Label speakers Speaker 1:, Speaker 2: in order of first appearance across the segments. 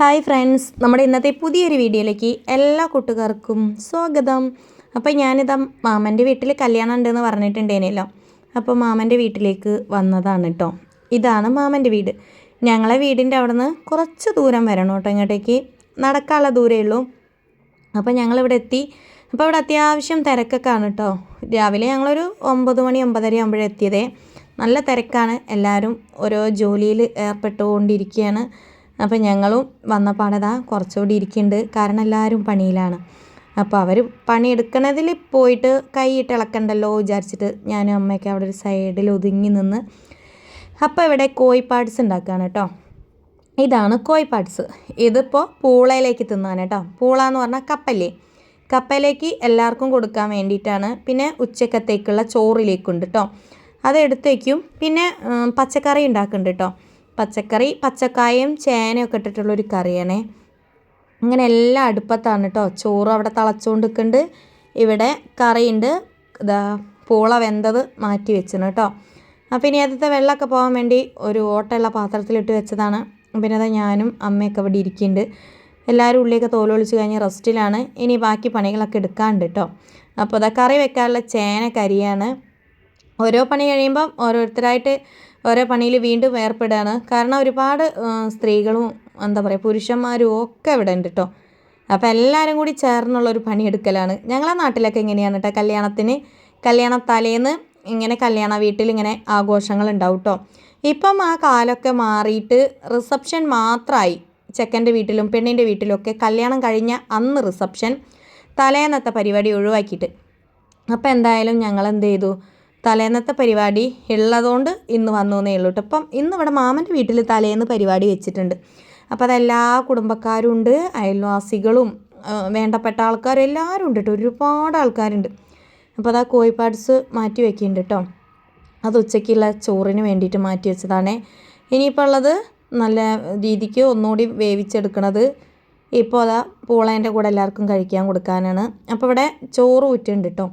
Speaker 1: Hi friends നമ്മുടെ ഇന്നത്തെ പുതിയൊരു വീഡിയോയിലേക്ക് എല്ലാ കൂട്ടുകാർക്കും സ്വാഗതം. അപ്പോൾ ഞാനിതാ മാമന്റെ വീട്ടിൽ കല്യാണം ഉണ്ടെന്ന് പറഞ്ഞിട്ടുണ്ടേനല്ലോ. അപ്പോൾ മാമന്റെ വീട്ടിലേക്ക് വന്നതാണ് കേട്ടോ. ഇതാണ് മാമന്റെ വീട്. ഞങ്ങളെ വീടിന്റെ അവിടെ നിന്ന് കുറച്ച് ദൂരം വരണം കേട്ടോ ഇങ്ങോട്ടേക്ക്. നടക്കാനുള്ള ദൂരമേ ഉള്ളൂ. അപ്പോൾ ഞങ്ങളിവിടെ എത്തി. അപ്പോൾ ഇവിടെ അത്യാവശ്യം തിരക്കൊക്കെ ആണ് കേട്ടോ. രാവിലെ ഞങ്ങളൊരു ഒമ്പത് മണി ഒമ്പതര ആകുമ്പോഴെത്തിയതേ നല്ല തിരക്കാണ്. എല്ലാവരും ഓരോ ജോലിയിൽ ഏർപ്പെട്ടുകൊണ്ടിരിക്കുകയാണ്. അപ്പോൾ ഞങ്ങളും വന്നപ്പാടതാ കുറച്ചുകൂടി ഇരിക്കുന്നുണ്ട് കാരണം എല്ലാവരും പണിയിലാണ്. അപ്പോൾ അവർ പണിയെടുക്കണതിൽ പോയിട്ട് കൈയിട്ട് ഇളക്കണ്ടല്ലോ വിചാരിച്ചിട്ട് ഞാനും അമ്മയൊക്കെ അവിടെ ഒരു സൈഡിൽ ഒതുങ്ങി നിന്ന് അപ്പോൾ ഇവിടെ കോയി പാഡ്സ് ഉണ്ടാക്കുകയാണ് കേട്ടോ ഇതാണ് കോയി പാഡ്സ് ഇതിപ്പോൾ പൂളയിലേക്ക് തിന്നാൻ കേട്ടോ പൂള എന്ന് പറഞ്ഞാൽ കപ്പല്ലേ? കപ്പയിലേക്ക് എല്ലാവർക്കും കൊടുക്കാൻ വേണ്ടിയിട്ടാണ്. പിന്നെ ഉച്ചക്കത്തേക്കുള്ള ചോറിലേക്കുണ്ട് കേട്ടോ അത് എടുത്തേക്കും പിന്നെ പച്ചക്കറി ഉണ്ടാക്കുന്നുണ്ട് കേട്ടോ പച്ചക്കറി പച്ചക്കായും ചേനയൊക്കെ ഇട്ടിട്ടുള്ളൊരു കറിയാണേ. ഇങ്ങനെ എല്ലാം അടുപ്പത്താണ് കേട്ടോ ചോറ് അവിടെ തിളച്ചുകൊണ്ട് നിൽക്കുന്നുണ്ട് ഇവിടെ കറിയുണ്ട്. ഇതാ പൂള വെന്തത് മാറ്റി വെച്ചിന് കേട്ടോ അപ്പം ഇനി ആദ്യത്തെ വെള്ളമൊക്കെ പോകാൻ വേണ്ടി ഒരു ഓട്ടമുള്ള പാത്രത്തിലിട്ട് വെച്ചതാണ്. പിന്നെ അതാ ഞാനും അമ്മയൊക്കെ ഇവിടെ ഇരിക്കുന്നുണ്ട് എല്ലാവരും ഉള്ളിയൊക്കെ തോലൊളിച്ച് കഴിഞ്ഞ് റെസ്റ്റിലാണ്. ഇനി ബാക്കി പണികളൊക്കെ എടുക്കാണ്ട് കേട്ടോ അപ്പോൾ അതാ കറി വെക്കാനുള്ള ചേന കരിയാണ്. ഓരോ പണി കഴിയുമ്പം ഓരോരുത്തരായിട്ട് ഓരോ പണിയിൽ വീണ്ടും ഏർപ്പെടുകയാണ്. കാരണം ഒരുപാട് സ്ത്രീകളും എന്താ പറയുക പുരുഷന്മാരും ഒക്കെ ഇവിടെ ഉണ്ട് കേട്ടോ അപ്പോൾ എല്ലാവരും കൂടി ചേർന്നുള്ള ഒരു പണിയെടുക്കലാണ്. ഞങ്ങളെ നാട്ടിലൊക്കെ എങ്ങനെയാണ് കേട്ടോ കല്യാണത്തിന് കല്യാണ തലേന്ന് ഇങ്ങനെ കല്യാണ വീട്ടിൽ ഇങ്ങനെ ആഘോഷങ്ങൾ ഉണ്ടാവും കേട്ടോ ഇപ്പം ആ കാലമൊക്കെ മാറിയിട്ട് റിസപ്ഷൻ മാത്രമായി ചെക്കന്റെ വീട്ടിലും പെണ്ണിന്റെ വീട്ടിലും ഒക്കെ കല്യാണം കഴിഞ്ഞ അന്ന് റിസപ്ഷൻ തലേന്നത്തെ പരിപാടി ഒഴിവാക്കിയിട്ട്. അപ്പോൾ എന്തായാലും ഞങ്ങൾ എന്ത് ചെയ്തു? തലേന്നത്തെ പരിപാടി ഉള്ളതുകൊണ്ട് ഇന്ന് വന്നു എന്നേ ഉള്ളൂ കേട്ടോ. അപ്പം ഇന്ന് ഇവിടെ മാമന്റെ വീട്ടിൽ തലേന്ന് പരിപാടി വെച്ചിട്ടുണ്ട്. അപ്പോൾ അതെല്ലാ കുടുംബക്കാരും ഉണ്ട് അയൽവാസികളും വേണ്ടപ്പെട്ട ആൾക്കാരും എല്ലാവരും ഉണ്ട് കേട്ടോ. ഒരുപാട് ആൾക്കാരുണ്ട്. അപ്പോൾ അതാ കോഴിപ്പാട്സ് മാറ്റി വെക്കുന്നുണ്ട് കേട്ടോ. അത് ഉച്ചയ്ക്കുള്ള ചോറിന് വേണ്ടിയിട്ട് മാറ്റി വെച്ചതാണേ. ഇനിയിപ്പോൾ ഉള്ളത് നല്ല രീതിക്ക് ഒന്നുകൂടി വേവിച്ചെടുക്കണത്. ഇപ്പോൾ അതാ പൂളേന്റെ കൂടെ എല്ലാവർക്കും കഴിക്കാൻ കൊടുക്കാനാണ്. അപ്പോൾ ഇവിടെ ചോറ് ഊറ്റുണ്ട് കേട്ടോ.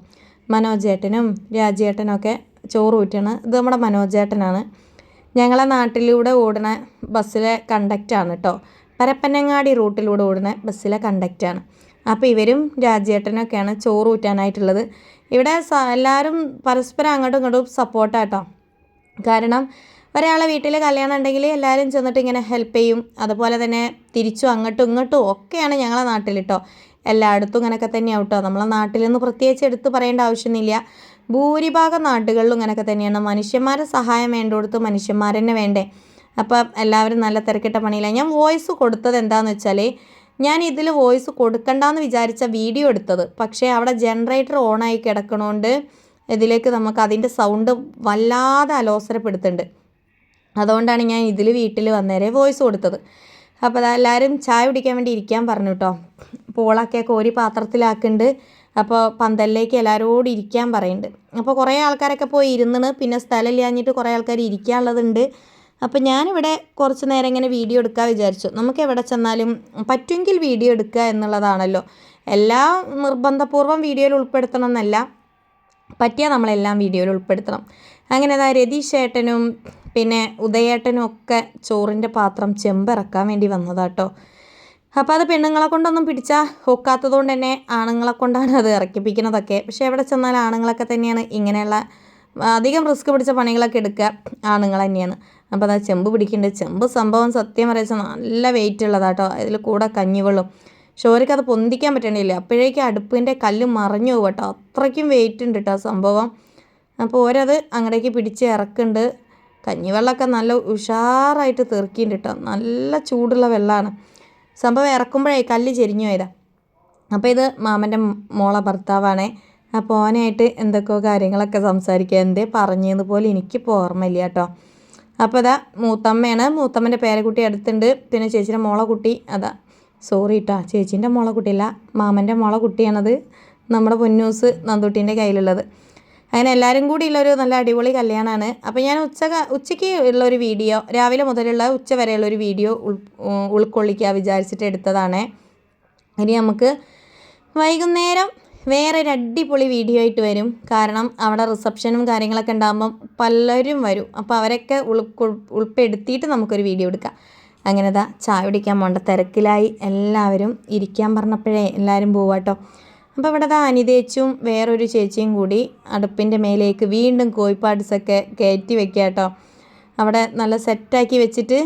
Speaker 1: മനോജേട്ടനും രാജേട്ടനൊക്കെ ചോറ് ഊറ്റണം ഇത് നമ്മുടെ മനോജേട്ടനാണ്. ഞങ്ങളെ നാട്ടിലൂടെ ഓടുന്ന ബസ്സിലെ കണ്ടക്റ്റാണ് കേട്ടോ പരപ്പനങ്ങാടി റൂട്ടിലൂടെ ഓടുന്ന ബസ്സിലെ കണ്ടക്റ്റാണ്. അപ്പോൾ ഇവരും രാജേട്ടനൊക്കെയാണ് ചോറ് ഊറ്റാനായിട്ടുള്ളത് ഇവിടെ എല്ലാവരും പരസ്പരം അങ്ങോട്ടും ഇങ്ങോട്ടും സപ്പോർട്ടാട്ടോ. കാരണം ഒരാളെ വീട്ടിൽ കല്യാണം ഉണ്ടെങ്കിൽ എല്ലാവരും ചെന്നിട്ട് ഇങ്ങനെ ഹെൽപ്പ് ചെയ്യും. അതുപോലെ തന്നെ തിരിച്ചും അങ്ങോട്ടും ഇങ്ങോട്ടും ഒക്കെയാണ് ഞങ്ങളെ നാട്ടിൽ കേട്ടോ എല്ലായിടത്തും ഇങ്ങനെയൊക്കെ തന്നെയാണ് കേട്ടോ. നമ്മളെ നാട്ടിൽ നിന്ന് പ്രത്യേകിച്ച് എടുത്ത് പറയേണ്ട ആവശ്യമൊന്നുമില്ല. ഭൂരിഭാഗം നാട്ടുകളിലും ഇങ്ങനെയൊക്കെ തന്നെയാണ്. മനുഷ്യന്മാരെ സഹായം വേണ്ടടുത്ത് മനുഷ്യന്മാരെന്നെ വേണ്ടേ? അപ്പം എല്ലാവരും നല്ല തിരക്കിട്ട പണിയില്ല ഞാൻ വോയിസ് കൊടുത്തത് എന്താണെന്ന് വെച്ചാൽ ഞാൻ ഇതിൽ വോയിസ് കൊടുക്കണ്ടെന്ന് വിചാരിച്ച വീഡിയോ എടുത്തത്. പക്ഷേ അവിടെ ജനറേറ്റർ ഓണായി കിടക്കണോണ്ട് ഇതിലേക്ക് നമുക്ക് അതിന്റെ സൗണ്ട് വല്ലാതെ അലോസരപ്പെടുത്തുന്നുണ്ട്. അതുകൊണ്ടാണ് ഞാൻ ഇതിൽ വീട്ടിൽ വന്നേരെ വോയിസ് കൊടുത്തത്. അപ്പോൾ എല്ലാവരും ചായ കുടിക്കാൻ വേണ്ടി ഇരിക്കാൻ പറഞ്ഞു കേട്ടോ പൂളൊക്കെ കോരി പാത്രത്തിലാക്കുന്നുണ്ട് അപ്പോൾ പന്തലിലേക്ക് എല്ലാവരോടും ഇരിക്കാൻ പറയുന്നുണ്ട് അപ്പോൾ കുറേ ആൾക്കാരൊക്കെ പോയി ഇരുന്നണ്. പിന്നെ സ്ഥലം ഇല്ലാഞ്ഞിട്ട് കുറേ ആൾക്കാർ ഇരിക്കാനുള്ളതുണ്ട്. അപ്പോൾ ഞാനിവിടെ കുറച്ച് നേരം ഇങ്ങനെ വീഡിയോ എടുക്കാൻ വിചാരിച്ചു. നമുക്ക് എവിടെ ചെന്നാലും പറ്റുമെങ്കിൽ വീഡിയോ എടുക്കുക എന്നുള്ളതാണല്ലോ. എല്ലാം നിർബന്ധപൂർവം വീഡിയോയിൽ ഉൾപ്പെടുത്തണം എന്നല്ല. പറ്റിയാൽ നമ്മളെല്ലാം വീഡിയോയിൽ ഉൾപ്പെടുത്തണം. അങ്ങനെ അതാ രതീഷ് ഏട്ടനും പിന്നെ ഉദയേട്ടനും ഒക്കെ ചോറിന്റെ പാത്രം ചെമ്പിറക്കാൻ വേണ്ടി വന്നതാട്ടോ. അപ്പോൾ അത് പെണ്ണുങ്ങളെ കൊണ്ടൊന്നും പിടിച്ചാൽ ഒക്കാത്തത് കൊണ്ട് തന്നെ ആണുങ്ങളെ കൊണ്ടാണ് അത് ഇറക്കിപ്പിക്കുന്നതൊക്കെ. പക്ഷേ എവിടെ ചെന്നാൽ ആണുങ്ങളൊക്കെ തന്നെയാണ് ഇങ്ങനെയുള്ള അധികം റിസ്ക് പിടിച്ച പണികളൊക്കെ എടുക്കുക ആണുങ്ങൾ തന്നെയാണ്. അപ്പോൾ അതാ ചെമ്പ് പിടിക്കേണ്ടത് ചെമ്പ് സംഭവം സത്യം പറയിച്ചാൽ നല്ല വെയിറ്റ് ഉള്ളതാട്ടോ. അതിൽ കൂടെ കഞ്ഞിവെള്ളം. ഷോർക്ക് അത് പൊന്തിക്കാൻ പറ്റണില്ല. അപ്പോഴേക്കും അടുപ്പിന്റെ കല്ല് മറിഞ്ഞു പോകട്ടോ കേട്ടോ അത്രയ്ക്കും വെയിറ്റ് ഉണ്ട് കേട്ടോ സംഭവം. അപ്പോൾ ഓരത് അങ്ങടേക്ക് പിടിച്ച് ഇറക്കുന്നുണ്ട്. കഞ്ഞിവെള്ളമൊക്കെ നല്ല ഉഷാറായിട്ട് തെറുക്കിയിട്ടുണ്ട് കേട്ടോ. നല്ല ചൂടുള്ള വെള്ളമാണ്. സംഭവം ഇറക്കുമ്പോഴേ കല്ല് ചെരിഞ്ഞു അപ്പോൾ ഇത് മാമന്റെ മോളെ ഭർത്താവാണേ. അപ്പോൾ ഓനായിട്ട് എന്തൊക്കെയോ കാര്യങ്ങളൊക്കെ സംസാരിക്കുക. എന്തേ പറഞ്ഞതെന്ന് പോലെ എനിക്കിപ്പോൾ ഓർമ്മയില്ല കേട്ടോ. അപ്പോൾ അതാ മൂത്തമ്മയാണ്. മൂത്തമ്മന്റെ പേരക്കുട്ടി അടുത്തുണ്ട്. പിന്നെ ചേച്ചിയുടെ മോളെ കുട്ടി. അതാ. സോറി കേട്ടോ. ചേച്ചീന്റെ മോളെ കുട്ടിയല്ല. മാമന്റെ മോളെ കുട്ടിയാണത്. നമ്മുടെ പൊന്നൂസ് നന്ദുട്ടീന്റെ കയ്യിലുള്ളത്. അങ്ങനെ എല്ലാവരും കൂടി ഉള്ളൊരു നല്ല അടിപൊളി കല്യാണമാണ് അപ്പോൾ ഞാൻ ഉച്ച ഉച്ചയ്ക്ക് ഉള്ളൊരു വീഡിയോ രാവിലെ മുതലുള്ള ഉച്ച വരെയുള്ള ഒരു വീഡിയോ ഉൾ ഉൾക്കൊള്ളിക്കുക വിചാരിച്ചിട്ട് എടുത്തതാണേ. ഇനി നമുക്ക് വൈകുന്നേരം വേറെ ഒരു അടിപൊളി വീഡിയോ ആയിട്ട് വരും. കാരണം അവിടെ റിസപ്ഷനും കാര്യങ്ങളൊക്കെ ഉണ്ടാകുമ്പം പലരും വരും. അപ്പോൾ അവരൊക്കെ ഉൾക്കൊ ഉൾപ്പെടുത്തിയിട്ട് നമുക്കൊരു വീഡിയോ എടുക്കാം. അങ്ങനെ ദാ ചായ കുടിക്കാൻ പോണ്ട തിരക്കിലായി. എല്ലാവരും ഇരിക്കാൻ പറഞ്ഞപ്പോഴേ എല്ലാവരും പോവാട്ടോ. അപ്പോൾ ഇവിടെ ദാ അനിതേച്ചും വേറൊരു ചേച്ചിയും കൂടി അടുപ്പിന്റെ മേലേക്ക് വീണ്ടും കോഴിപ്പാട്സൊക്കെ കയറ്റി വെക്കുക കേട്ടോ. അവിടെ നല്ല സെറ്റാക്കി വെച്ചിട്ട്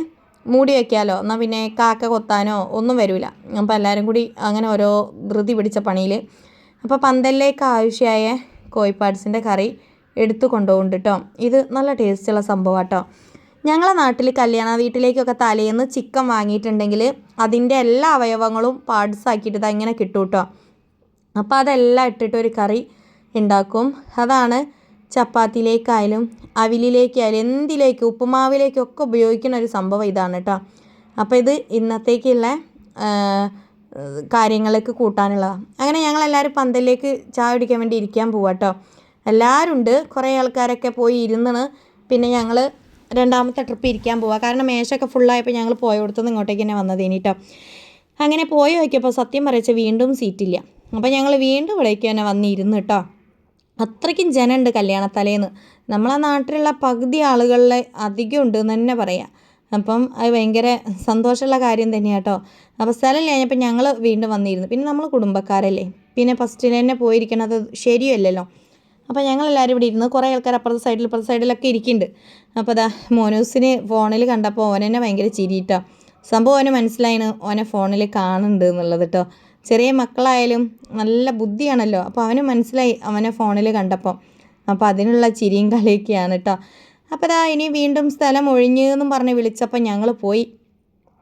Speaker 1: മൂടി വെക്കാമല്ലോ എന്നാൽ പിന്നെ കാക്ക കൊത്താനോ ഒന്നും വരില്ല അപ്പോൾ എല്ലാവരും കൂടി അങ്ങനെ ഓരോ ധൃതി പിടിച്ച പണിയിൽ അപ്പോൾ പന്തലിലേക്ക് ആവശ്യമായ കോഴിപ്പാട്സിന്റെ കറി എടുത്തു കൊണ്ടുപോകുന്നുണ്ട് കേട്ടോ. ഇത് നല്ല ടേസ്റ്റുള്ള സംഭവം കേട്ടോ. ഞങ്ങളെ നാട്ടിൽ കല്യാണ വീട്ടിലേക്കൊക്കെ തലേന്ന് ചിക്കൻ വാങ്ങിയിട്ടുണ്ടെങ്കിൽ അതിന്റെ എല്ലാ അവയവങ്ങളും പാർട്സ് ആക്കിയിട്ട് ഇങ്ങനെ കിട്ടും കേട്ടോ. അപ്പോൾ അതെല്ലാം ഇട്ടിട്ട് ഒരു കറി ഉണ്ടാക്കും. അതാണ് ചപ്പാത്തിയിലേക്കായാലും അവിലിലേക്കായാലും എന്തിലേക്ക് ഉപ്പുമാവിലേക്കൊക്കെ ഉപയോഗിക്കുന്ന ഒരു സംഭവം ഇതാണ് കേട്ടോ. അപ്പോൾ ഇത് ഇന്നത്തേക്കുള്ള കാര്യങ്ങൾക്ക് കൂട്ടാനുള്ളതാണ്. അങ്ങനെ ഞങ്ങളെല്ലാവരും പന്തലിലേക്ക് ചായ കുടിക്കാൻ വേണ്ടി ഇരിക്കാൻ പോവാം കേട്ടോ. എല്ലാവരും ഉണ്ട്. കുറേ ആൾക്കാരൊക്കെ പോയി ഇരുന്നാണ്. പിന്നെ ഞങ്ങൾ രണ്ടാമത്തെ ട്രിപ്പ് ഇരിക്കാൻ പോവാം. കാരണം മേശമൊക്കെ ഫുള്ളായപ്പോൾ ഞങ്ങൾ പോയ കൊടുത്തുനിന്ന് ഇങ്ങോട്ടേക്ക് തന്നെ വന്നത് കേട്ടോ. അങ്ങനെ പോയി നോക്കിയപ്പോൾ സത്യം പറയച്ച വീണ്ടും സീറ്റില്ല. അപ്പോൾ ഞങ്ങൾ വീണ്ടും ഇവിടേക്ക് തന്നെ വന്നിരുന്നു കേട്ടോ അത്രയ്ക്കും ജനമുണ്ട് കല്യാണത്തലേന്ന്. നമ്മളെ നാട്ടിലുള്ള പകുതി ആളുകളിലെ അധികം ഉണ്ട് എന്ന് തന്നെ പറയാം. അപ്പം അത് ഭയങ്കര സന്തോഷമുള്ള കാര്യം തന്നെയാണ് കേട്ടോ അപ്പോൾ സ്ഥലം കഴിഞ്ഞപ്പോൾ ഞങ്ങൾ വീണ്ടും വന്നിരുന്നു. പിന്നെ നമ്മൾ കുടുംബക്കാരല്ലേ. പിന്നെ ഫസ്റ്റിൽ തന്നെ പോയിരിക്കണത് ശരിയല്ലല്ലോ. അപ്പോൾ ഞങ്ങളെല്ലാവരും ഇവിടെ ഇരുന്ന് കുറേ ആൾക്കാർ അപ്പുറത്തെ സൈഡിൽ ഇപ്പുറത്തെ സൈഡിലൊക്കെ ഇരിക്കുന്നുണ്ട് അപ്പോൾ അതാ മോനൂസിന് ഫോണിൽ കണ്ടപ്പോൾ ഓനെന്നെ ഭയങ്കര ചിരിയിട്ടോ. സംഭവം ഓനെ മനസ്സിലായിന് ഓനെ ഫോണിൽ കാണുന്നുണ്ട് എന്നുള്ളത് കേട്ടോ ചെറിയ മക്കളായാലും നല്ല ബുദ്ധിയാണല്ലോ. അപ്പോൾ അവന് മനസ്സിലായി അവനെ ഫോണിൽ കണ്ടപ്പോൾ അപ്പോൾ അതിനുള്ള ചിരിയും കളിയൊക്കെയാണ് കേട്ടോ അപ്പോൾ അതാ ഇനി വീണ്ടും സ്ഥലം ഒഴിഞ്ഞെന്നും പറഞ്ഞ് വിളിച്ചപ്പോൾ ഞങ്ങൾ പോയി.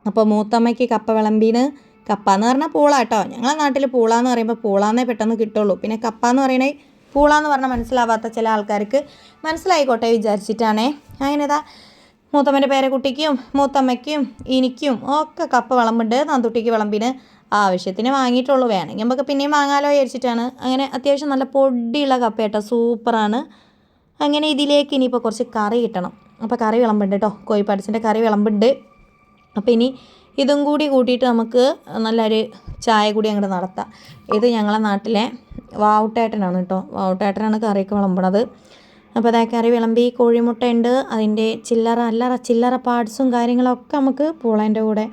Speaker 1: അപ്പോൾ മൂത്തമ്മയ്ക്ക് കപ്പ വിളമ്പീന്. കപ്പ എന്ന് പറഞ്ഞാൽ പൂള കേട്ടോ ഞങ്ങളെ നാട്ടിൽ പൂള എന്ന് പറയുമ്പോൾ പൂളാന്നേ പെട്ടെന്ന് കിട്ടുള്ളൂ. പിന്നെ കപ്പ എന്ന് പറയണേ പൂള എന്ന് പറഞ്ഞാൽ മനസ്സിലാവാത്ത ചില ആൾക്കാർക്ക് മനസ്സിലായിക്കോട്ടെ വിചാരിച്ചിട്ടാണേ. അങ്ങനെതാ മൂത്തമ്മന്റെ പേരക്കുട്ടിക്കും മൂത്തമ്മയ്ക്കും എനിക്കും ഒക്കെ കപ്പ വിളമ്പുണ്ട്. നന്തുട്ടിക്ക് വിളമ്പിന്. ആവശ്യത്തിന് വാങ്ങിയിട്ടുള്ളൂ. വേണമെങ്കിൽ നമുക്ക് പിന്നെയും വാങ്ങാലോ വിചാരിച്ചിട്ടാണ്. അങ്ങനെ അത്യാവശ്യം നല്ല പൊടിയുള്ള കപ്പ സൂപ്പറാണ്. അങ്ങനെ ഇതിലേക്ക് ഇനിയിപ്പോൾ കുറച്ച് കറി കിട്ടണം. അപ്പോൾ കറി വിളമ്പുണ്ട് കേട്ടോ. കോഴിപ്പാടസിന്റെ കറി വിളമ്പുണ്ട്. അപ്പോൾ ഇനി ഇതും കൂടി കൂട്ടിയിട്ട് നമുക്ക് നല്ലൊരു ചായ കൂടി അങ്ങോട്ട് നടത്താം. ഇത് ഞങ്ങളെ നാട്ടിലെ വാവുട്ടേട്ടനാണ് കേട്ടോ. വാവുട്ടേട്ടനാണ് കറിയൊക്കെ വിളമ്പണത്. അപ്പോൾ അതായത് കറി വിളമ്പി കോഴിമുട്ട ഉണ്ട് അതിന്റെ ചില്ലറ അല്ലറ ചില്ലറ പാർട്സും കാര്യങ്ങളൊക്കെ നമുക്ക് പൂളേന്റെ കൂടെ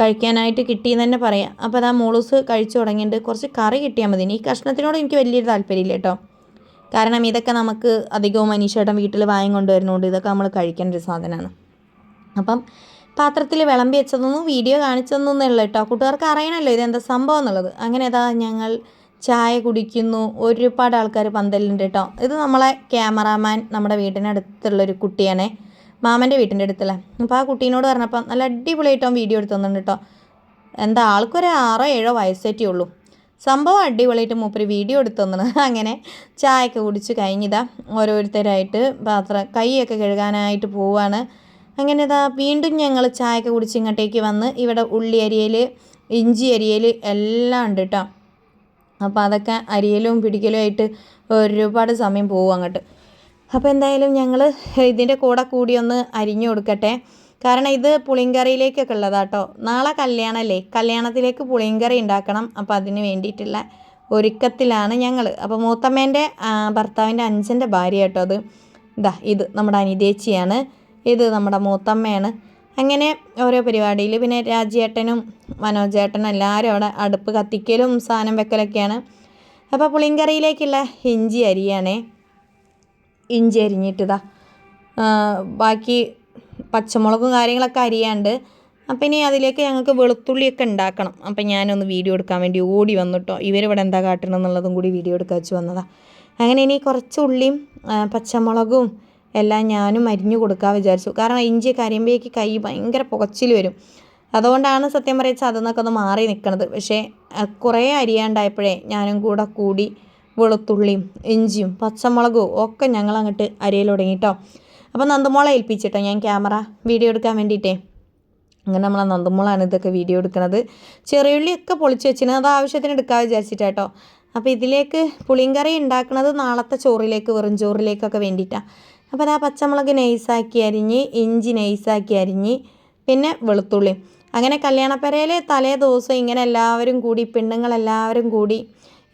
Speaker 1: കഴിക്കാനായിട്ട് കിട്ടിയെന്ന് തന്നെ പറയാം. അപ്പോൾ അതാ മോളൂസ് കഴിച്ചു തുടങ്ങിയിട്ട് കുറച്ച് കറി കിട്ടിയാൽ മതി. ഈ കഷ്ണത്തിനോട് എനിക്ക് വലിയൊരു താല്പര്യമില്ല കേട്ടോ. കാരണം ഇതൊക്കെ നമുക്ക് അധികവും മനീഷേട്ടൻ വീട്ടിൽ വായം കൊണ്ടുവരുന്നതുകൊണ്ട് ഇതൊക്കെ നമ്മൾ കഴിക്കേണ്ട ഒരു സാധനമാണ്. അപ്പം പാത്രത്തിൽ വിളമ്പി വെച്ചതൊന്നും വീഡിയോ കാണിച്ചതൊന്നും ഉള്ളു കേട്ടോ. കൂട്ടുകാർക്ക് അറിയണമല്ലോ ഇതെന്താ സംഭവം എന്നുള്ളത്. അങ്ങനെ അതാ ഞങ്ങൾ ചായ കുടിക്കുന്നു. ഒരുപാട് ആൾക്കാർ പന്തലുണ്ട് കേട്ടോ. ഇത് നമ്മളെ ക്യാമറാമാൻ നമ്മുടെ വീടിനടുത്തുള്ളൊരു കുട്ടിയാണേ. മാമന്റെ വീട്ടിന്റെ അടുത്തല്ലേ? അപ്പോൾ ആ കുട്ടീനോട് പറഞ്ഞപ്പോൾ നല്ല അടിപൊളിയായിട്ട് വീഡിയോ എടുത്തു കേട്ടോ. എന്താ ആൾക്കൊരു ആറോ ഏഴോ വയസ്സേറ്റേ ഉള്ളൂ. സംഭവം അടിപൊളിയായിട്ട് മൂപ്പര് വീഡിയോ എടുത്തു തന്നു അങ്ങനെ ചായയൊക്കെ കുടിച്ച് കഴിഞ്ഞിതാ ഓരോരുത്തരായിട്ട് പാത്രം കൈയൊക്കെ കഴുകാനായിട്ട് പോവാണ്. അങ്ങനെ ഇതാ വീണ്ടും ഞങ്ങൾ ചായയൊക്കെ കുടിച്ച് ഇങ്ങോട്ടേക്ക് വന്ന് ഇവിടെ ഉള്ളി അരിയൽ ഇഞ്ചി അരിയൽ എല്ലാം ഉണ്ട് കേട്ടോ. അപ്പോൾ അതൊക്കെ അരിയലും പിടിക്കലും ആയിട്ട് ഒരുപാട് സമയം പോകും അങ്ങോട്ട്. അപ്പോൾ എന്തായാലും ഞങ്ങൾ ഇതിന്റെ കൂടെ കൂടി ഒന്ന് അരിഞ്ഞു കൊടുക്കട്ടെ. കാരണം ഇത് പുളിങ്കറിയിലേക്കൊക്കെ ഉള്ളതാട്ടോ. നാളെ കല്യാണമല്ലേ കല്യാണത്തിലേക്ക് പുളിങ്കറി ഉണ്ടാക്കണം. അപ്പോൾ അതിന് വേണ്ടിയിട്ടുള്ള ഒരുക്കത്തിലാണ് ഞങ്ങൾ അപ്പോൾ മൂത്തമ്മേന്റെ ഭർത്താവിന്റെ അഞ്ചന്റെ ഭാര്യ കേട്ടോ അത്. ഇതാ ഇത് നമ്മുടെ അനിതേച്ചിയാണ്. ഇത് നമ്മുടെ മൂത്തമ്മയാണ്. അങ്ങനെ ഓരോ പരിപാടിയിൽ പിന്നെ രാജേട്ടനും മനോജേട്ടനും എല്ലാവരും അവിടെ അടുപ്പ് കത്തിക്കലും സാധനം വെക്കലൊക്കെയാണ്. അപ്പോൾ പുളിങ്കറിയിലേക്കുള്ള ഇഞ്ചി അരിയാണേ. ഇഞ്ചി അരിഞ്ഞിട്ടതാ ബാക്കി പച്ചമുളകും കാര്യങ്ങളൊക്കെ അരിയാണ്ട്. അപ്പം ഇനി അതിലേക്ക് ഞങ്ങൾക്ക് വെളുത്തുള്ളിയൊക്കെ ഉണ്ടാക്കണം. അപ്പം ഞാനൊന്ന് വീഡിയോ എടുക്കാൻ വേണ്ടി ഓടി വന്നിട്ടോ. ഇവരിവിടെ എന്താ കാട്ടണം എന്നുള്ളതും കൂടി വീഡിയോ എടുക്കാൻ വെച്ച് വന്നതാണ് അങ്ങനെ ഇനി കുറച്ച് ഉള്ളിയും പച്ചമുളകും എല്ലാം ഞാനും അരിഞ്ഞു കൊടുക്കാൻ വിചാരിച്ചു. കാരണം ഇഞ്ചി കരിമ്പേക്ക് കൈ ഭയങ്കര പുകച്ചിൽ വരും. അതുകൊണ്ടാണ് സത്യം പറയിച്ച അതിൽ ഒന്ന് മാറി നിൽക്കുന്നത് പക്ഷേ കുറേ അരിയാണ്ടായപ്പോഴേ ഞാനും കൂടെ കൂടി വെളുത്തുള്ളിയും ഇഞ്ചിയും പച്ചമുളകും ഒക്കെ ഞങ്ങൾ അങ്ങോട്ട് അരിയിൽ തുടങ്ങി കേട്ടോ അപ്പോൾ നന്ദമോളെ ഏൽപ്പിച്ചിട്ടോ ഞാൻ ക്യാമറ വീഡിയോ എടുക്കാൻ വേണ്ടിയിട്ടേ. അങ്ങനെ നമ്മളെ നന്ദമോളാണ് ഇതൊക്കെ വീഡിയോ എടുക്കുന്നത്. ചെറിയുള്ളിയൊക്കെ പൊളിച്ച് വെച്ചിന് അത് ആവശ്യത്തിന് എടുക്കാൻ വിചാരിച്ചിട്ടാട്ടോ. അപ്പോൾ ഇതിലേക്ക് പുളിങ്കറി ഉണ്ടാക്കുന്നത് നാളത്തെ ചോറിലേക്ക് വെറും ചോറിലേക്കൊക്കെ വേണ്ടിയിട്ടാണ് അപ്പോൾ അതാ പച്ചമുളക് നൈസാക്കി അരിഞ്ഞ് ഇഞ്ചി നൈസാക്കി അരിഞ്ഞ് പിന്നെ വെളുത്തുള്ളി. അങ്ങനെ കല്യാണപ്പരയിൽ തലേ ദിവസം ഇങ്ങനെ എല്ലാവരും കൂടി പെണ്ണുങ്ങളെല്ലാവരും കൂടി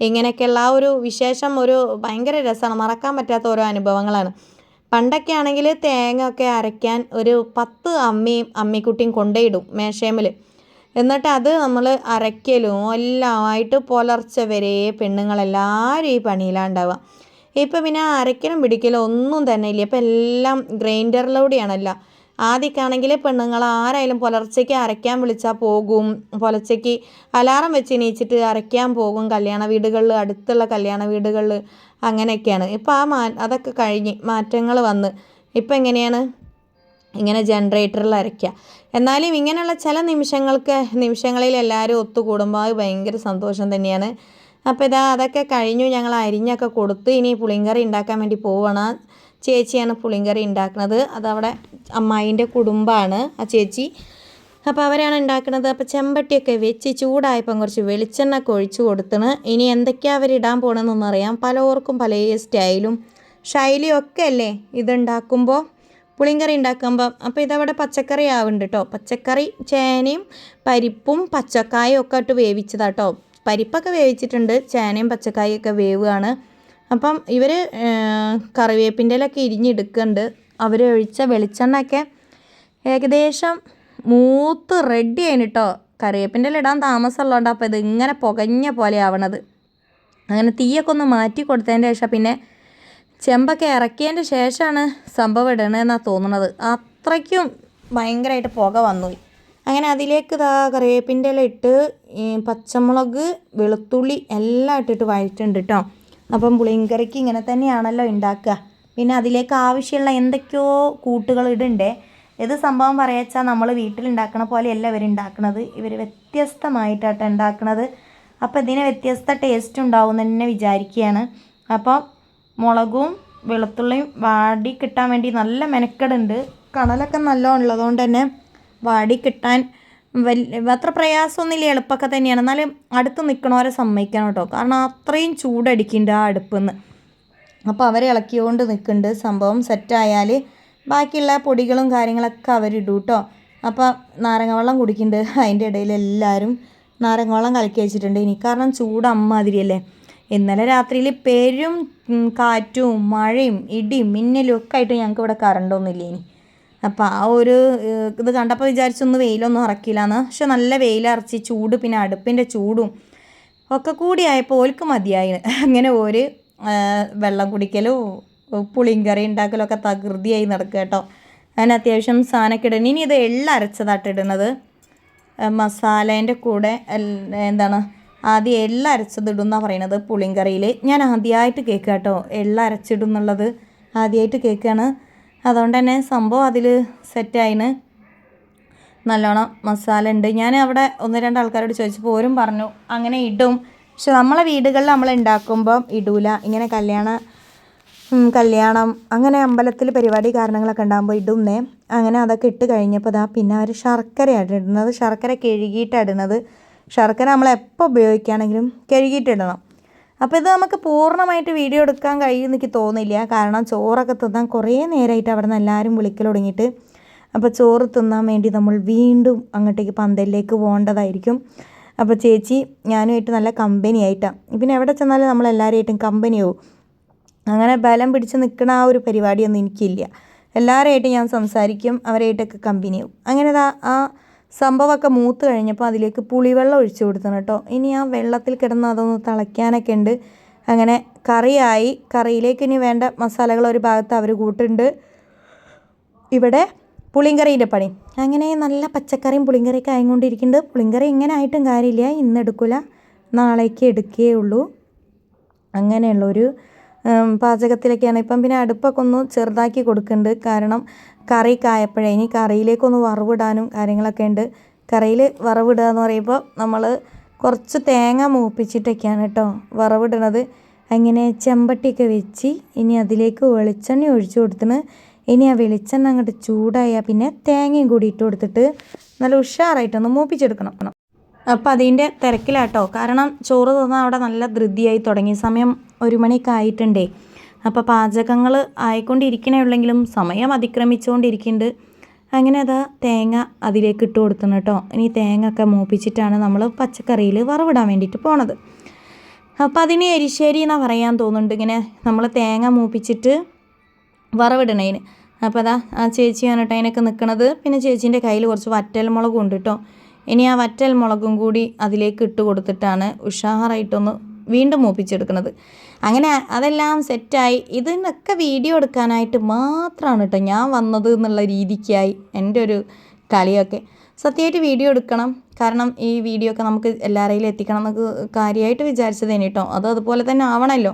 Speaker 1: ഇങ്ങനെയൊക്കെയുള്ള ആ ഒരു വിശേഷം ഒരു ഭയങ്കര രസമാണ്. മറക്കാൻ പറ്റാത്ത ഓരോ അനുഭവങ്ങളാണ്. പണ്ടൊക്കെ ആണെങ്കിൽ തേങ്ങ ഒക്കെ അരയ്ക്കാൻ ഒരു പത്ത് അമ്മയും അമ്മിക്കുട്ടിയും കൊണ്ടേയിടും മേശേമിൽ എന്നിട്ട് അത് നമ്മൾ അരയ്ക്കലും എല്ലാമായിട്ട് പുലർച്ചെ വരെ പെണ്ണുങ്ങളെല്ലാവരും ഈ പണിയിലാണ്ടാവുക. ഇപ്പം പിന്നെ അരയ്ക്കലും പിടിക്കലും ഒന്നും തന്നെ ഇല്ല. ഇപ്പം എല്ലാം ഗ്രൈൻഡറിലൂടെയാണല്ലോ. ആദ്യമൊക്കെയാണെങ്കിൽ പെണ്ണുങ്ങൾ ആരായാലും പുലർച്ചയ്ക്ക് അരയ്ക്കാൻ വിളിച്ചാൽ പോകും. പുലർച്ചയ്ക്ക് അലാറം വെച്ച് എണീച്ചിട്ട് അരയ്ക്കാൻ പോകും. കല്യാണ വീടുകളിൽ അടുത്തുള്ള കല്യാണ വീടുകളിൽ അങ്ങനെയൊക്കെയാണ്. ഇപ്പോൾ ആ മാ അതൊക്കെ കഴിഞ്ഞ് മാറ്റങ്ങൾ വന്ന്. ഇപ്പം എങ്ങനെയാണ്? ഇങ്ങനെ ജനറേറ്ററിൽ അരയ്ക്കുക എന്നാലും ഇങ്ങനെയുള്ള ചില നിമിഷങ്ങൾക്ക് നിമിഷങ്ങളിൽ എല്ലാവരും ഒത്തുകൂടുമ്പോൾ അത് ഭയങ്കര സന്തോഷം തന്നെയാണ്. അപ്പോൾ ഇതാ അതൊക്കെ കഴിഞ്ഞു ഞങ്ങൾ അരിഞ്ഞൊക്കെ കൊടുത്ത് ഇനി പുളിങ്കറി ഉണ്ടാക്കാൻ വേണ്ടി പോവണം. ചേച്ചിയാണ് പുളിങ്കറി ഉണ്ടാക്കുന്നത്. അതവിടെ അമ്മായിന്റെ കുടുംബമാണ് ആ ചേച്ചി. അപ്പോൾ അവരാണ് ഉണ്ടാക്കുന്നത്. അപ്പോൾ ചെമ്പട്ടിയൊക്കെ വെച്ച് ചൂടായപ്പം കുറച്ച് വെളിച്ചെണ്ണ ഒഴിച്ച് കൊടുത്തണ്. ഇനി എന്തൊക്കെയാണ് അവരിടാൻ ഇടാൻ പോകണമെന്നൊന്നും അറിയാം. പലവർക്കും പല സ്റ്റൈലും ശൈലിയും ഒക്കെ അല്ലേ ഇതുണ്ടാക്കുമ്പോൾ പുളിങ്കറി ഉണ്ടാക്കുമ്പോൾ അപ്പോൾ ഇതവിടെ പച്ചക്കറി ആവുന്നുണ്ട് കേട്ടോ. പച്ചക്കറി ചേനയും പരിപ്പും പച്ചക്കായും ഒക്കെ ഇട്ട് വേവിച്ചതാട്ടോ പരിപ്പൊക്കെ വേവിച്ചിട്ടുണ്ട്. ചേനയും പച്ചക്കായും ഒക്കെ വേവുകയാണ്. അപ്പം ഇവർ കറിവേപ്പിന്റെ ഇലൊക്കെ ഇരിഞ്ഞെടുക്കുന്നുണ്ട് അവർ ഒഴിച്ച വെളിച്ചെണ്ണയൊക്കെ ഏകദേശം മൂത്ത് റെഡി ആയിന് കേട്ടോ കറിവേപ്പിന്റെ ഇല ഇടാൻ താമസമുള്ളതുകൊണ്ട് അപ്പോൾ ഇത് ഇങ്ങനെ പുകഞ്ഞ പോലെ ആവണത്. അങ്ങനെ തീയൊക്കെ ഒന്ന് മാറ്റി കൊടുത്തതിന്റെ ശേഷം പിന്നെ ചെമ്പൊക്കെ ഇറക്കിയതിന്റെ ശേഷമാണ് സംഭവം ഇടണമെന്നാണ് തോന്നുന്നത് അത്രയ്ക്കും ഭയങ്കരമായിട്ട് പുക വന്നു അങ്ങനെ അതിലേക്ക് ഇതാ കറിവേപ്പിന്റെ ഇല ഇട്ട് പച്ചമുളക് വെളുത്തുള്ളി എല്ലാം ഇട്ടിട്ട് വഴറ്റുണ്ട് കേട്ടോ അപ്പം പുളിങ്കറിക്ക് ഇങ്ങനെ തന്നെയാണല്ലോ ഉണ്ടാക്കുക പിന്നെ അതിലേക്ക് ആവശ്യമുള്ള എന്തൊക്കെയോ കൂട്ടുകൾ ഇടണ്ടേ. ഏത് സംഭവം പറയാച്ചാൽ നമ്മൾ വീട്ടിലുണ്ടാക്കണ പോലെയല്ല ഇവർ ഉണ്ടാക്കുന്നത് ഇവർ വ്യത്യസ്തമായിട്ടാണ് ഉണ്ടാക്കുന്നത് അപ്പോൾ ഇതിന് വ്യത്യസ്ത ടേസ്റ്റ് ഉണ്ടാവും തന്നെ വിചാരിക്കുകയാണ് അപ്പം മുളകും വെളുത്തുള്ളിയും വാടി കിട്ടാൻ വേണ്ടി നല്ല മെനക്കെടുണ്ട്. കണലൊക്കെ നല്ല ഉള്ളതുകൊണ്ട് തന്നെ വാടി കിട്ടാൻ വലിയ അത്ര പ്രയാസമൊന്നുമില്ല എളുപ്പമൊക്കെ തന്നെയാണ്. എന്നാലും അടുത്ത് നിൽക്കണവരെ സമ്മതിക്കണം കേട്ടോ. കാരണം അത്രയും ചൂടടിക്കുന്നുണ്ട് ആ അടുപ്പിൽ നിന്ന് അപ്പോൾ അവരെ ഇളക്കിക്കൊണ്ട് നിൽക്കുന്നുണ്ട്. സംഭവം സെറ്റായാൽ ബാക്കിയുള്ള പൊടികളും കാര്യങ്ങളൊക്കെ അവരിടും കേട്ടോ. അപ്പോൾ നാരങ്ങ വെള്ളം കുടിക്കുന്നുണ്ട്. അതിന്റെ ഇടയിൽ എല്ലാവരും നാരങ്ങ വെള്ളം കലക്കി വെച്ചിട്ടുണ്ട് ഇനി. കാരണം ചൂട് അമ്മാതിരിയല്ലേ. ഇന്നലെ രാത്രിയിൽ പേരും കാറ്റും മഴയും ഇടിയും മിന്നലും ഒക്കെ ആയിട്ട് ഞങ്ങൾക്ക് ഇവിടെ കറണ്ടൊന്നുമില്ല ഇനി. അപ്പോൾ ആ ഒരു ഇത് കണ്ടപ്പോൾ വിചാരിച്ചൊന്ന് വെയിലൊന്നും ഇറക്കില്ലാന്ന് പക്ഷെ നല്ല വെയിലിറച്ചി ചൂട് പിന്നെ അടുപ്പിന്റെ ചൂടും ഒക്കെ കൂടിയായപ്പോൾ ഓൽക്ക് മതിയായി. അങ്ങനെ ഒരു വെള്ളം കുടിക്കലും പുളിങ്കറി ഉണ്ടാക്കലൊക്കെ തകൃതിയായി നടക്കുക കേട്ടോ. അതിന് അത്യാവശ്യം സാധനമൊക്കെ ഇടണം ഇനി ഇത് എള്ള ഇടുന്നത്. മസാലേന്റെ കൂടെ എന്താണ് ആദ്യം എള്ള അരച്ചത് ഇടുന്നാണ് പറയണത് പുളിങ്കറിയിൽ ഞാൻ ആദ്യമായിട്ട് കേൾക്കുക കേട്ടോ. എള്ള അരച്ചിടും എന്നുള്ളത് ആദ്യമായിട്ട് കേൾക്കുകയാണ് അതുകൊണ്ട് തന്നെ സംഭവം അതിൽ സെറ്റായിന് നല്ലോണം മസാല ഉണ്ട്. ഞാൻ അവിടെ ഒന്ന് രണ്ട് ആൾക്കാരോട് ചോദിച്ചപ്പോൾ ഓരും പറഞ്ഞു അങ്ങനെ ഇടും. പക്ഷെ നമ്മളെ വീടുകളിൽ നമ്മൾ ഉണ്ടാക്കുമ്പം ഇടൂല. ഇങ്ങനെ കല്യാണ കല്യാണം അങ്ങനെ അമ്പലത്തിൽ പരിപാടി കാരണങ്ങളൊക്കെ ഉണ്ടാകുമ്പോൾ ഇടുന്നേ. അങ്ങനെ അതൊക്കെ ഇട്ട് കഴിഞ്ഞപ്പോൾ ഇതാ പിന്നെ അവർ ശർക്കരയാണ് ഇടുന്നത്. ശർക്കര കഴുകിയിട്ടാണ് ഇടുന്നത്. ശർക്കര നമ്മൾ എപ്പോൾ ഉപയോഗിക്കുകയാണെങ്കിലും കഴുകിയിട്ടിടണം അപ്പോൾ ഇത് നമുക്ക് പൂർണമായിട്ട് വീഡിയോ എടുക്കാൻ കഴിയുമെന്ന് എനിക്ക് തോന്നില്ല കാരണം ചോറൊക്കെ തിന്നാൻ കുറേ നേരമായിട്ട് അവിടെ നിന്ന് എല്ലാവരും വിളിക്കൽ തുടങ്ങിയിട്ട്. അപ്പോൾ ചോറ് തിന്നാൻ വേണ്ടി നമ്മൾ വീണ്ടും അങ്ങോട്ടേക്ക് പന്തലിലേക്ക് പോകേണ്ടതായിരിക്കും. അപ്പോൾ ചേച്ചി ഞാനുമായിട്ട് നല്ല കമ്പനി ആയിട്ടാണ് പിന്നെ എവിടെ ചെന്നാലും നമ്മൾ എല്ലാവരുമായിട്ടും കമ്പനിയാവും അങ്ങനെ ബലം പിടിച്ച് നിൽക്കുന്ന ആ ഒരു പരിപാടിയൊന്നും എനിക്കില്ല. എല്ലാവരുമായിട്ടും ഞാൻ സംസാരിക്കും അവരായിട്ടൊക്കെ കമ്പനിയാവും അങ്ങനെ ആ സംഭവമൊക്കെ മൂത്ത് കഴിഞ്ഞപ്പോൾ അതിലേക്ക് പുളിവെള്ളം ഒഴിച്ചു കൊടുത്തണം കേട്ടോ. ഇനി ആ വെള്ളത്തിൽ കിടന്ന് അതൊന്ന് തിളയ്ക്കാനൊക്കെ ഉണ്ട്. അങ്ങനെ കറിയായി. കറിയിലേക്ക് ഇനി വേണ്ട മസാലകൾ ഒരു ഭാഗത്ത് അവർ കൂട്ടുണ്ട് ഇവിടെ പുളിങ്കറീന്റെ പണി. അങ്ങനെ നല്ല പച്ചക്കറിയും പുളിങ്കറിയൊക്കെ ആയിക്കൊണ്ടിരിക്കുന്നുണ്ട്. പുളിങ്കറി ഇങ്ങനെ ആയിട്ടും കാര്യമില്ല. ഇന്ന് എടുക്കില്ല. നാളേക്ക് എടുക്കേ ഉള്ളൂ. അങ്ങനെയുള്ളൊരു പാചകത്തിലൊക്കെയാണ്. ഇപ്പം പിന്നെ അടുപ്പൊക്കെ ഒന്ന് ചെറുതാക്കി കൊടുക്കുന്നുണ്ട്. കാരണം കറി കായപ്പോഴേ ഇനി കറിയിലേക്കൊന്ന് വറവിടാനും കാര്യങ്ങളൊക്കെ ഉണ്ട്. കറിയിൽ വറവിടുക എന്ന് പറയുമ്പോൾ നമ്മൾ കുറച്ച് തേങ്ങ മൂപ്പിച്ചിട്ടൊക്കെയാണ് കേട്ടോ വറവിടണത് അങ്ങനെ ചെമ്പട്ടിയൊക്കെ വെച്ച് ഇനി അതിലേക്ക് വെളിച്ചെണ്ണ ഒഴിച്ചു കൊടുത്തിന് ഇനി ആ വെളിച്ചെണ്ണ അങ്ങോട്ട് ചൂടായാൽ പിന്നെ തേങ്ങയും കൂടി ഇട്ട് കൊടുത്തിട്ട് നല്ല ഉഷാറായിട്ടൊന്ന് മൂപ്പിച്ചെടുക്കണം. അപ്പം അതിന്റെ തിരക്കിലാട്ടോ. കാരണം ചോറ് തന്നാൽ അവിടെ നല്ല ധൃതിയായി തുടങ്ങി. സമയം ഒരു മണിയൊക്കെ ആയിട്ടുണ്ടേ. അപ്പോൾ പാചകങ്ങൾ ആയിക്കൊണ്ടിരിക്കണേ ഉള്ളെങ്കിലും സമയം അതിക്രമിച്ചുകൊണ്ടിരിക്കുന്നുണ്ട് അങ്ങനെ അതാ തേങ്ങ അതിലേക്ക് ഇട്ട് കൊടുത്തണം കേട്ടോ ഇനി തേങ്ങ ഒക്കെ മൂപ്പിച്ചിട്ടാണ് നമ്മൾ പച്ചക്കറിയിൽ വറവിടാൻ വേണ്ടിയിട്ട് പോണത്. അപ്പം അതിന് എരിശ്ശേരി എന്നാണ് പറയാൻ തോന്നുന്നുണ്ട് ഇങ്ങനെ നമ്മൾ തേങ്ങ മൂപ്പിച്ചിട്ട് വറവിടണേന്. അപ്പോൾ അതാ ആ ചേച്ചിയാണ് കേട്ടോ അതിനൊക്കെ നിൽക്കണത് പിന്നെ ചേച്ചീന്റെ കയ്യിൽ കുറച്ച് വറ്റൽ മുളകും ഉണ്ട് കേട്ടോ ഇനി ആ വറ്റൽ മുളകും കൂടി അതിലേക്ക് ഇട്ട് കൊടുത്തിട്ടാണ് ഉഷാറായിട്ടൊന്ന് വീണ്ടും മൂപ്പിച്ചെടുക്കുന്നത് അങ്ങനെ അതെല്ലാം സെറ്റായി. ഇതിനൊക്കെ വീഡിയോ എടുക്കാനായിട്ട് മാത്രമാണ് കേട്ടോ ഞാൻ വന്നത് എന്നുള്ള രീതിക്കായി എന്റെ ഒരു കളിയൊക്കെ. സത്യമായിട്ട് വീഡിയോ എടുക്കണം. കാരണം ഈ വീഡിയോ ഒക്കെ നമുക്ക് എല്ലാവരെയും എത്തിക്കണം എന്നൊക്കെ കാര്യമായിട്ട് വിചാരിച്ചതേനെ കേട്ടോ. അത് അതുപോലെ തന്നെ ആവണമല്ലോ.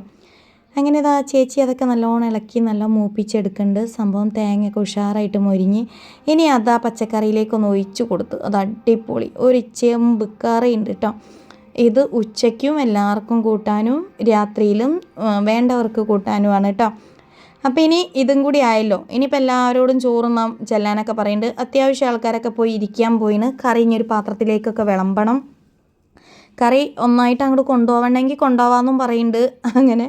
Speaker 1: അങ്ങനെ ഇതാ ചേച്ചി അതൊക്കെ നല്ലോണം ഇളക്കി നല്ല മൂപ്പിച്ചെടുക്കുന്നുണ്ട്. സംഭവം തേങ്ങയൊക്കെ ഉഷാറായിട്ട് മൊരിഞ്ഞ്. ഇനി അതാ പച്ചക്കറിയിലേക്കൊന്ന് ഒഴിച്ചു കൊടുത്തു. അത് അടിപൊളി. ഒരു ചെമ്പ് കറിയുണ്ട് കേട്ടോ. ഇത് ഉച്ചയ്ക്കും എല്ലാവർക്കും കൂട്ടാനും രാത്രിയിലും വേണ്ടവർക്ക് കൂട്ടാനുമാണ് കേട്ടോ അപ്പോൾ ഇനി ഇതും കൂടി ആയല്ലോ. ഇനിയിപ്പോൾ എല്ലാവരോടും ചോറുന്നാം ചെല്ലാനൊക്കെ പറയുന്നുണ്ട് അത്യാവശ്യം ആൾക്കാരൊക്കെ പോയി ഇരിക്കാൻ പോയിന്. കറി ഒരു പാത്രത്തിലേക്കൊക്കെ വിളമ്പണം. കറി ഒന്നായിട്ട് അങ്ങോട്ട് കൊണ്ടുപോകണമെങ്കിൽ കൊണ്ടുപോകാമെന്നും പറയുന്നുണ്ട് അങ്ങനെ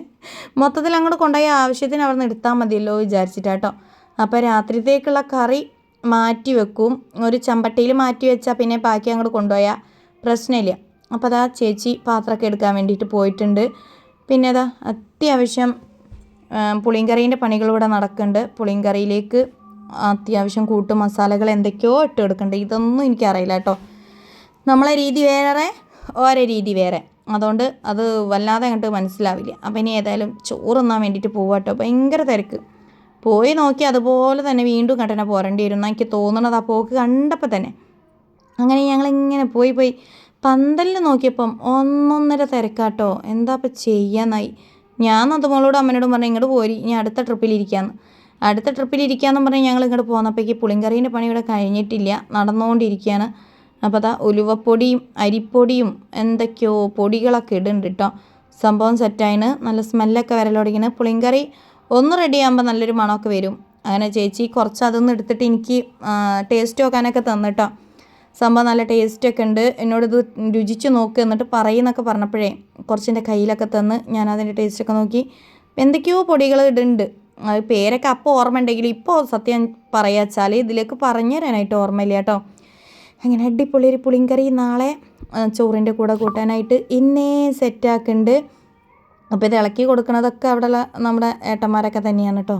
Speaker 1: മൊത്തത്തിൽ അങ്ങോട്ട് കൊണ്ടുപോയ ആവശ്യത്തിന് അവിടെ നിന്ന് എടുത്താൽ മതിയല്ലോ വിചാരിച്ചിട്ടാട്ടോ അപ്പോൾ രാത്രിത്തേക്കുള്ള കറി മാറ്റി വെക്കും. ഒരു ചമ്പട്ടിയിൽ മാറ്റി വെച്ചാൽ പിന്നെ ബാക്കി അങ്ങോട്ട് കൊണ്ടുപോയാൽ പ്രശ്നമില്ല. അപ്പോൾ അതാ ചേച്ചി പാത്രമൊക്കെ എടുക്കാൻ വേണ്ടിയിട്ട് പോയിട്ടുണ്ട്. പിന്നെ അതാ അത്യാവശ്യം പുളിങ്കറീന്റെ പണികളിവിടെ നടക്കുന്നുണ്ട്. പുളിങ്കറിയിലേക്ക് അത്യാവശ്യം കൂട്ടു മസാലകൾ എന്തൊക്കെയോ ഇട്ട് എടുക്കുന്നുണ്ട് ഇതൊന്നും എനിക്കറിയില്ല കേട്ടോ. നമ്മളെ രീതി വേറെ ഓരോ രീതി വേറെ. അതുകൊണ്ട് അത് വല്ലാതെ അങ്ങോട്ട് മനസ്സിലാവില്ല. അപ്പം ഇനി ഏതായാലും ചോറ് തിന്നാൻ വേണ്ടിയിട്ട് കേട്ടോ. ഭയങ്കര തിരക്ക്. പോയി നോക്കി അതുപോലെ തന്നെ വീണ്ടും കട്ടനെ പോരേണ്ടി വരും. എനിക്ക് തോന്നണത് ആ പോക്ക് കണ്ടപ്പോൾ തന്നെ. അങ്ങനെ ഞങ്ങളിങ്ങനെ പോയി പോയി പന്തലിൽ നോക്കിയപ്പം ഒന്നൊന്നര തിരക്കാട്ടോ. എന്താ ഇപ്പം ചെയ്യാന്നായി ഞാൻ അതുമോളോട് അമ്മനോടും പറഞ്ഞു ഇങ്ങോട്ട് പോരി ഞാൻ അടുത്ത ട്രിപ്പിൽ ഇരിക്കാന്ന് അടുത്ത ട്രിപ്പിൽ ഇരിക്കാന്ന് പറഞ്ഞ് ഞങ്ങൾ ഇങ്ങോട്ട് പോകുന്നപ്പോഴേക്ക് പുളിങ്കറീന്റെ പണി ഇവിടെ കഴിഞ്ഞിട്ടില്ല. നടന്നുകൊണ്ടിരിക്കുകയാണ് അപ്പോൾ അതാ ഉലുവപ്പൊടിയും അരിപ്പൊടിയും എന്തൊക്കെയോ പൊടികളൊക്കെ ഇടുന്നുണ്ട് കേട്ടോ സംഭവം സെറ്റായിന്. നല്ല സ്മെല്ലൊക്കെ വരലോടിങ്ങനെ പുളിങ്കറി ഒന്ന് റെഡി ആകുമ്പോൾ നല്ലൊരു മണമൊക്കെ വരും. അങ്ങനെ ചേച്ചി കുറച്ച് അതൊന്നും എടുത്തിട്ട് എനിക്ക് ടേസ്റ്റ് നോക്കാനൊക്കെ തന്നിട്ടോ സംഭവം നല്ല ടേസ്റ്റൊക്കെ ഉണ്ട്. എന്നോട് ഇത് രുചിച്ച് നോക്ക് എന്നിട്ട് പറയുന്നൊക്കെ പറഞ്ഞപ്പോഴേ കുറച്ചെന്റെ കയ്യിലൊക്കെ തന്ന് ഞാൻ അതിന്റെ ടേസ്റ്റൊക്കെ നോക്കി. എന്തൊക്കെയോ പൊടികൾ ഇടുന്നുണ്ട്. അത് പേരൊക്കെ അപ്പോൾ ഓർമ്മ ഉണ്ടെങ്കിൽ ഇപ്പോൾ സത്യം പറയാച്ചാൽ ഇതിലേക്ക് പറഞ്ഞു തരാനായിട്ട് ഓർമ്മയില്ല കേട്ടോ. അങ്ങനെ അടിപൊളി ഒരു പുളിങ്കറി നാളെ ചോറിന്റെ കൂടെ കൂട്ടാനായിട്ട് ഇന്നേ സെറ്റാക്കുന്നുണ്ട് അപ്പോൾ ഇത് ഇളക്കി കൊടുക്കണതൊക്കെ അവിടെയുള്ള നമ്മുടെ ഏട്ടന്മാരൊക്കെ തന്നെയാണ് കേട്ടോ.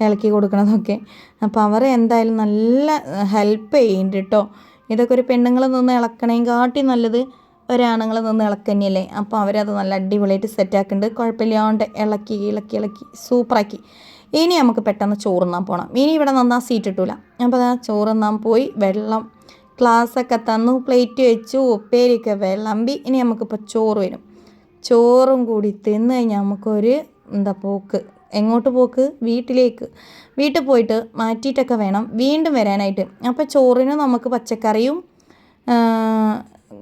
Speaker 1: ഇളക്കി കൊടുക്കണതൊക്കെ. അപ്പോൾ അവർ എന്തായാലും നല്ല ഹെൽപ്പ് ചെയ്യുന്നുണ്ട് കേട്ടോ. ഇതൊക്കെ ഒരു പെണ്ണുങ്ങൾ നിന്ന് ഇളക്കണേം കാട്ടി നല്ലത് ഒരാണുങ്ങൾ നിന്ന് ഇളക്കന്നെയല്ലേ? അപ്പോൾ അവരത് നല്ല അടിപൊളിയായിട്ട് സെറ്റാക്കുന്നുണ്ട് കുഴപ്പമില്ലാണ്ട് ഇളക്കി ഇളക്കി ഇളക്കി സൂപ്പറാക്കി ഇനി നമുക്ക് പെട്ടെന്ന് ചോറുന്നാൻ പോകണം ഇനി ഇവിടെ നന്നാ സീറ്റ് കിട്ടൂല അപ്പോൾ അതാ ചോറുന്നാൻ പോയി. വെള്ളം ഗ്ലാസ്സൊക്കെ തന്നു. പ്ലേറ്റ് വെച്ചു. ഉപ്പേരിയൊക്കെ വിളമ്പി. ഇനി നമുക്കിപ്പോൾ ചോറ് വരും. ചോറും കൂടി തിന്ന് കഴിഞ്ഞാൽ നമുക്കൊരു എന്താ പോക്ക്? എങ്ങോട്ട് പോക്ക്? വീട്ടിലേക്ക്. വീട്ടിൽ പോയിട്ട് മാറ്റിയിട്ടൊക്കെ വേണം. വീണ്ടും വരാനായിട്ട്. അപ്പോൾ ചോറിന് നമുക്ക് പച്ചക്കറിയും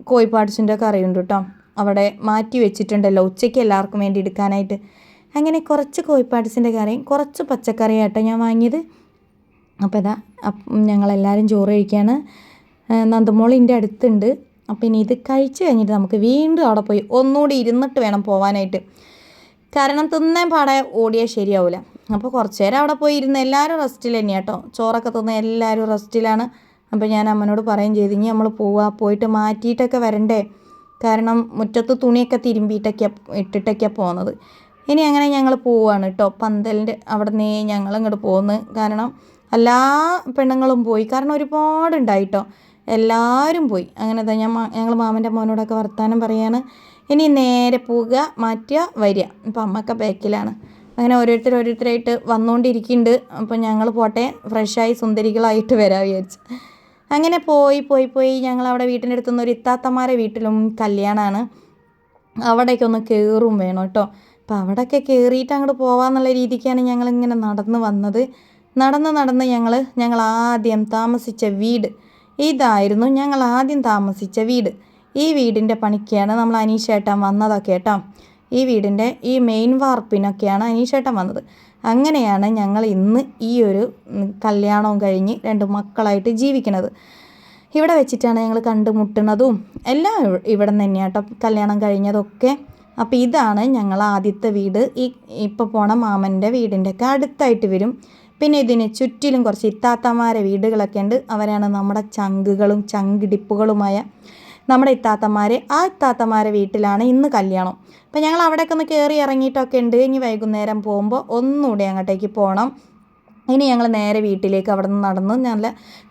Speaker 1: കോഴിപ്പാടിച്ചിന്റെ കറിയുണ്ട് കേട്ടോ. അവിടെ മാറ്റി വെച്ചിട്ടുണ്ടല്ലോ. ഉച്ചയ്ക്ക് എല്ലാവർക്കും വേണ്ടി എടുക്കാനായിട്ട്. അങ്ങനെ കുറച്ച് കോഴിപ്പാടിച്ചിന്റെ കറിയും കുറച്ച് പച്ചക്കറിയാട്ടോ ഞാൻ വാങ്ങിയത്. അപ്പോൾ ഇതാ ഞങ്ങളെല്ലാവരും ചോറ് കഴിക്കുകയാണ് നന്ദമോൾ എന്റെ അടുത്തുണ്ട്. അപ്പം ഇനി ഇത് കഴിച്ച് കഴിഞ്ഞിട്ട് നമുക്ക് വീണ്ടും അവിടെ പോയി ഒന്നുകൂടി ഇരുന്നിട്ട് വേണം പോകാനായിട്ട് കാരണം തിന്നേം പാടെ ഓടിയാൽ ശരിയാവില്ല അപ്പോൾ കുറച്ച് നേരം അവിടെ പോയി ഇരുന്ന് എല്ലാവരും റെസ്റ്റിൽ തന്നെയാണ് കേട്ടോ ചോറൊക്കെ തിന്ന് എല്ലാവരും റെസ്റ്റിലാണ് അപ്പോൾ ഞാൻ അമ്മനോട് പറയും ചെയ്തു ഇനി നമ്മൾ പോവാ പോയിട്ട് മാറ്റിയിട്ടൊക്കെ വരണ്ടേ? കാരണം മുറ്റത്ത് തുണിയൊക്കെ തിരുമ്പിയിട്ടൊക്കെയാണ് ഇട്ടിട്ടൊക്കെയാണ് പോകുന്നത് ഇനി അങ്ങനെ ഞങ്ങൾ പോവുകയാണ് കേട്ടോ പന്തലിന്റെ അവിടെ നിന്ന് ഞങ്ങൾ ഇങ്ങോട്ട് പോകുന്നു കാരണം എല്ലാ പെണ്ണുങ്ങളും പോയി. കാരണം ഒരുപാടുണ്ടായിട്ടോ എല്ലാവരും പോയി. അങ്ങനെ തന്നെ ഞാൻ ഞങ്ങൾ മാമന്റെ മോനോടൊക്കെ വർത്തമാനം പറയാണ്. ഇനി നേരെ പോവുക മാറ്റുക വരിക. ഇപ്പം അമ്മക്ക ബാക്കിലാണ്. അങ്ങനെ ഓരോരുത്തർ ഓരോരുത്തരായിട്ട് വന്നുകൊണ്ടിരിക്കുന്നുണ്ട് അപ്പോൾ ഞങ്ങൾ പോട്ടെ ഫ്രഷായി സുന്ദരികളായിട്ട് വരാം വിചാരിച്ച്. അങ്ങനെ പോയി പോയി പോയി ഞങ്ങൾ അവിടെ വീട്ടിന്റെ അടുത്തുനിന്ന് ഒരു ഇത്താത്തമാരെ വീട്ടിലും കല്യാണമാണ് അവിടേക്ക് ഒന്ന് കയറും വേണം കേട്ടോ. അപ്പം അവിടെയൊക്കെ കയറിയിട്ട് അങ്ങോട്ട് പോകാമെന്നുള്ള രീതിക്കാണ് ഞങ്ങളിങ്ങനെ നടന്ന് വന്നത്. നടന്ന് നടന്ന് ഞങ്ങൾ ഞങ്ങൾ ആദ്യം താമസിച്ച വീട്. ഇതായിരുന്നു ഞങ്ങൾ ആദ്യം താമസിച്ച വീട്. ഈ വീടിന്റെ പണിക്കാണ് നമ്മൾ അനീഷേട്ടൻ വന്നതൊക്കെ കേട്ടോ. ഈ വീടിന്റെ ഈ മെയിൻ വാർപ്പിനൊക്കെയാണ് അനീഷേട്ടൻ വന്നത്. അങ്ങനെയാണ് ഞങ്ങൾ ഇന്ന് ഈ ഒരു കല്യാണവും കഴിഞ്ഞ് രണ്ട് മക്കളായിട്ട് ജീവിക്കുന്നത് ഇവിടെ വെച്ചിട്ടാണ് ഞങ്ങൾ കണ്ടുമുട്ടുന്നതും എല്ലാം ഇവ- ഇവിടെ നിന്ന് തന്നെയാണ് കേട്ടോ കല്യാണം കഴിഞ്ഞതൊക്കെ. അപ്പോൾ ഇതാണ് ഞങ്ങൾ ആദ്യത്തെ വീട്. ഈ ഇപ്പോൾ പോണ മാമന്റെ വീടിന്റെ ഒക്കെ അടുത്തായിട്ട് വരും. പിന്നെ ഇതിന് ചുറ്റിലും കുറച്ച് ഇത്താത്തമാരെ വീടുകളൊക്കെ ഉണ്ട്. അവരാണ് നമ്മുടെ ചങ്കുകളും ചങ്കിടിപ്പുകളുമായ നമ്മുടെ ഇത്താത്തമാർ ആ ഇത്താത്തമാരെ വീട്ടിലാണ് ഇന്ന് കല്യാണം. അപ്പോൾ ഞങ്ങൾ അവിടെയൊക്കെ ഒന്ന് കയറി ഇറങ്ങിയിട്ടൊക്കെ ഉണ്ട്. ഇനി വൈകുന്നേരം പോകുമ്പോൾ ഒന്നുകൂടി അങ്ങോട്ടേക്ക് പോകണം ഇനി ഞങ്ങൾ നേരെ വീട്ടിലേക്ക് അവിടെ നിന്ന് നടന്ന് നല്ല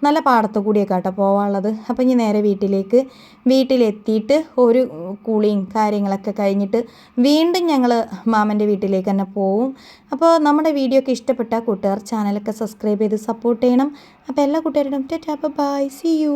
Speaker 1: നല്ല പാടത്ത് കൂടിയൊക്കെ കേട്ടോ പോകാനുള്ളത് അപ്പോൾ ഇനി നേരെ വീട്ടിലേക്ക് വീട്ടിലെത്തിയിട്ട് ഒരു കുളിയും കാര്യങ്ങളൊക്കെ കഴിഞ്ഞിട്ട് വീണ്ടും ഞങ്ങൾ മാമന്റെ വീട്ടിലേക്ക് തന്നെ പോവും. അപ്പോൾ നമ്മുടെ വീഡിയോ ഒക്കെ ഇഷ്ടപ്പെട്ട കൂട്ടുകാർ ചാനലൊക്കെ സബ്സ്ക്രൈബ് ചെയ്ത് സപ്പോർട്ട് ചെയ്യണം. അപ്പോൾ എല്ലാ കൂട്ടുകാരോടും ബൈ സി യു.